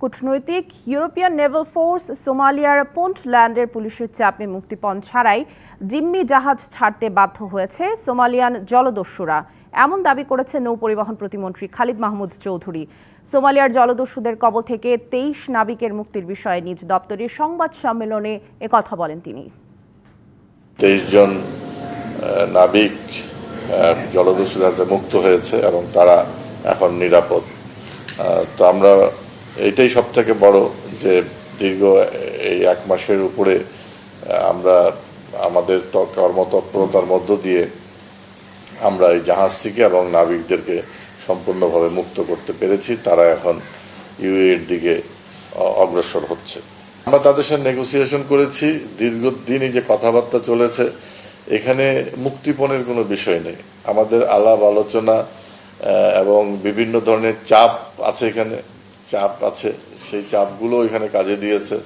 কূটনৈতিক European naval force সোমালিয়ার পুন্টল্যান্ডের পুলিশের চাপে মুক্তিপণ ছাড়াই জিম্মি জাহাজ ছাড়তে বাধ্য হয়েছে সোমালিয়ান জলদস্যুরা। এমন দাবি করেছে নৌ পরিবহন প্রতিমন্ত্রী খালিদ মাহমুদ চৌধুরী। সোমালিয়ার জলদস্যুদের কবল থেকে তেইশ নাবিকের মুক্তির বিষয়ে নিজ দপ্তরের সংবাদ সম্মেলনে একথা বলেন তিনি। তেইশ জন নাবিক মুক্ত হয়েছে এবং তারা এখন নিরাপদ। তো আমরা এইটাই সব থেকে বড় যে দীর্ঘ এই এক মাসের উপরে আমরা আমাদের কর্মতৎপরতার মধ্য দিয়ে আমরা এই জাহাজটিকে এবং নাবিকদেরকে সম্পূর্ণভাবে মুক্ত করতে পেরেছি। তারা এখন ইউএর দিকে অগ্রসর হচ্ছে। আমরা তাদের সাথে নেগোসিয়েশন করেছি। দীর্ঘদিনই যে কথাবার্তা চলেছে, এখানে মুক্তিপণের কোনো বিষয় নেই। আমাদের আলাপ আলোচনা এবং বিভিন্ন ধরনের চাপ আছে এখানে। চাপ আছে সেই চাপগুলো এখানে কাজে দিয়েছে।